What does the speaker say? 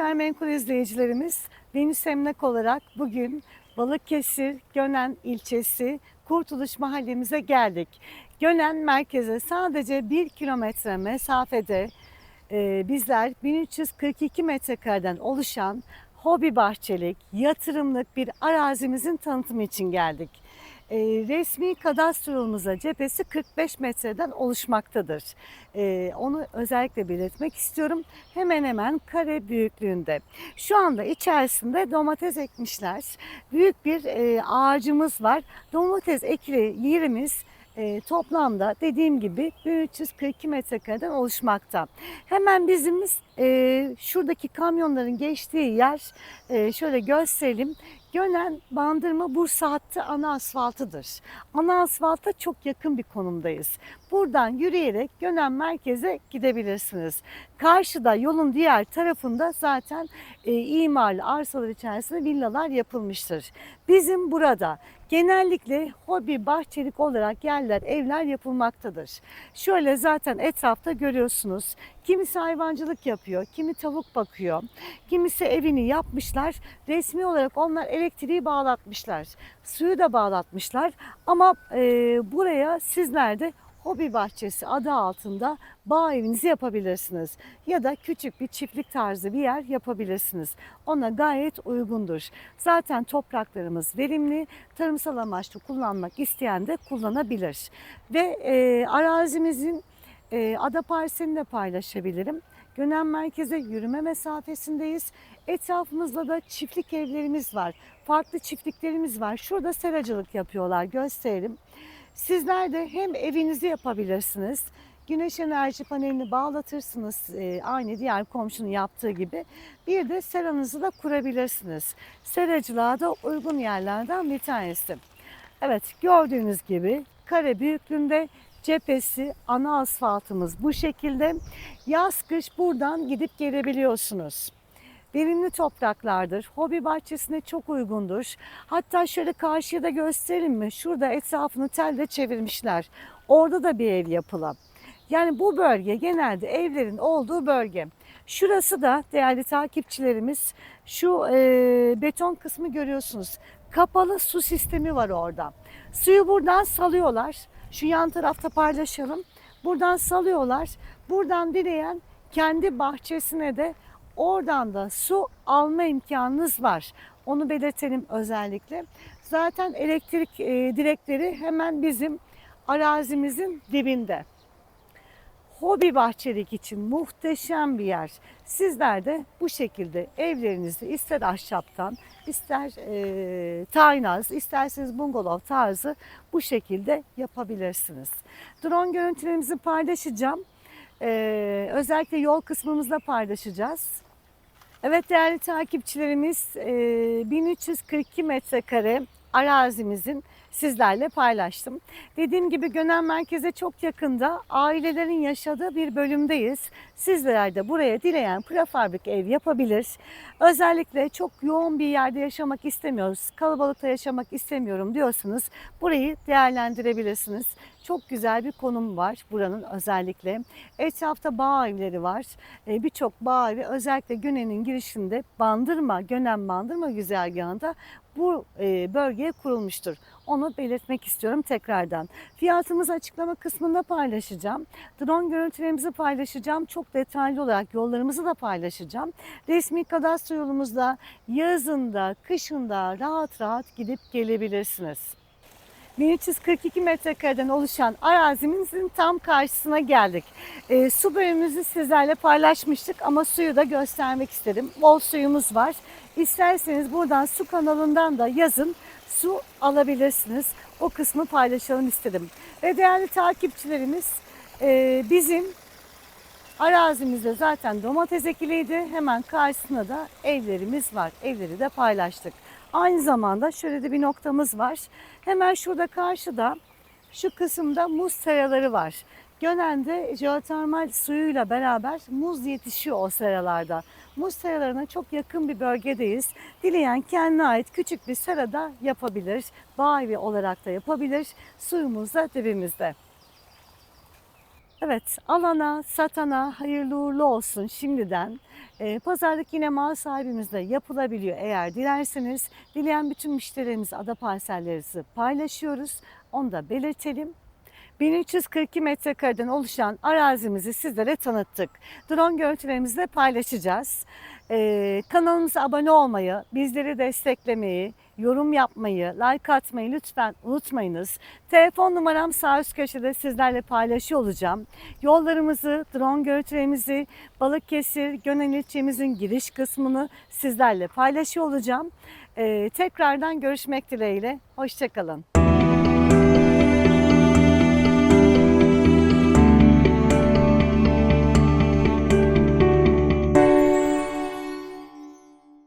Gayrimenkul izleyicilerimiz Venüs Emlak olarak bugün Balıkesir Gönen ilçesi Kurtuluş mahallemize geldik. Gönen merkeze sadece 1 kilometre mesafede e, bizler 1342 metrekareden oluşan hobi bahçelik, yatırımlık bir arazimizin tanıtımı için geldik. E, resmi kadastrolumuza cephesi 45 metreden oluşmaktadır. E, onu özellikle belirtmek istiyorum. Hemen hemen kare büyüklüğünde. Şu anda içerisinde domates ekmişler. Büyük bir e, ağacımız var. Domates ekili yerimiz e, toplamda dediğim gibi 1342 metrekareden oluşmakta. Hemen bizim e, şuradaki kamyonların geçtiği yer şöyle gösterelim. Gönen Bandırma Bursa hattı ana asfaltıdır. Ana asfalta çok yakın bir konumdayız. Buradan yürüyerek Gönen merkeze gidebilirsiniz. Karşıda yolun diğer tarafında zaten e, imarlı arsalar içerisinde villalar yapılmıştır. Bizim burada genellikle hobi bahçelik olarak yerler, evler yapılmaktadır. Şöyle zaten etrafta görüyorsunuz. Kimisi hayvancılık yapıyor, kimi tavuk bakıyor, kimisi evini yapmışlar. Resmi olarak onlar elektriği bağlatmışlar, suyu da bağlatmışlar. Ama e, buraya sizler de hobi bahçesi adı altında bağ evinizi yapabilirsiniz. Ya da küçük bir çiftlik tarzı bir yer yapabilirsiniz. Ona gayet uygundur. Zaten topraklarımız verimli, tarımsal amaçlı kullanmak isteyen de kullanabilir. Ve e, arazimizin e, ada parselini de paylaşabilirim. Gönen merkeze yürüme mesafesindeyiz. Etrafımızda da çiftlik evlerimiz var. Farklı çiftliklerimiz var. Şurada seracılık yapıyorlar. Gösterelim. Sizler de hem evinizi yapabilirsiniz. Güneş enerji panelini bağlatırsınız e, aynı diğer komşunun yaptığı gibi. Bir de seranızı da kurabilirsiniz. Seracılığa da uygun yerlerden bir tanesi. Evet gördüğünüz gibi kare büyüklüğünde cephesi ana asfaltımız bu şekilde. Yaz kış buradan gidip gelebiliyorsunuz. Verimli topraklardır. Hobi bahçesine çok uygundur. Hatta şöyle karşıya da gösterelim mi? Şurada etrafını telle çevirmişler. Orada da bir ev yapılan. Yani bu bölge genelde evlerin olduğu bölge. Şurası da değerli takipçilerimiz şu e, beton kısmı görüyorsunuz. Kapalı su sistemi var orada. Suyu buradan salıyorlar. Şu yan tarafta paylaşalım. Buradan salıyorlar. Buradan dileyen kendi bahçesine de oradan da su alma imkanınız var. Onu belirtelim özellikle. Zaten elektrik e, direkleri hemen bizim arazimizin dibinde. Hobi bahçelik için muhteşem bir yer. Sizler de bu şekilde evlerinizi ister ahşaptan, ister e, taynaz, isterseniz bungalov tarzı bu şekilde yapabilirsiniz. Drone görüntülerimizi paylaşacağım. Ee, özellikle yol kısmımızda paylaşacağız. Evet değerli takipçilerimiz e, 1342 metrekare arazimizin sizlerle paylaştım. Dediğim gibi Gönen Merkez'e çok yakında ailelerin yaşadığı bir bölümdeyiz. Sizler de buraya dileyen prefabrik ev yapabilir. Özellikle çok yoğun bir yerde yaşamak istemiyoruz, kalabalıkta yaşamak istemiyorum diyorsanız burayı değerlendirebilirsiniz. Çok güzel bir konum var buranın özellikle. Etrafta bağ evleri var. Ee, Birçok bağ evi özellikle Gönen'in girişinde Bandırma, Gönen Bandırma güzergahında bu e, bölgeye kurulmuştur. Onu belirtmek istiyorum tekrardan. Fiyatımızı açıklama kısmında paylaşacağım. Drone görüntülerimizi paylaşacağım. Çok detaylı olarak yollarımızı da paylaşacağım. Resmi kadastro yolumuzda yazında, kışında rahat rahat gidip gelebilirsiniz. 1342 metrekareden oluşan arazimizin tam karşısına geldik. E, su bölümümüzü sizlerle paylaşmıştık ama suyu da göstermek istedim. Bol suyumuz var. İsterseniz buradan su kanalından da yazın su alabilirsiniz. O kısmı paylaşalım istedim. Ve değerli takipçilerimiz e, bizim arazimizde zaten domates ekiliydi. Hemen karşısında da evlerimiz var. Evleri de paylaştık. Aynı zamanda şöyle de bir noktamız var. Hemen şurada karşıda şu kısımda muz seraları var. Gönen'de jeotermal suyuyla beraber muz yetişiyor o seralarda. Muz seralarına çok yakın bir bölgedeyiz. Dileyen kendine ait küçük bir serada yapabilir. Bağ olarak da yapabilir. Suyumuz da dibimizde. Evet, alana, satana hayırlı uğurlu olsun şimdiden. Ee, pazarlık yine mal sahibimizle yapılabiliyor eğer dilerseniz. Dileyen bütün müşterilerimize ada parsellerinizi paylaşıyoruz. Onu da belirtelim. 1342 metrekareden oluşan arazimizi sizlere tanıttık. Drone görüntülerimizi paylaşacağız. Ee, kanalımıza abone olmayı, bizleri desteklemeyi, yorum yapmayı, like atmayı lütfen unutmayınız. Telefon numaram sağ üst köşede sizlerle paylaşıyor olacağım. Yollarımızı, drone görüntülerimizi, Balıkesir, Gönen ilçemizin giriş kısmını sizlerle paylaşıyor olacağım. Ee, tekrardan görüşmek dileğiyle. Hoşçakalın.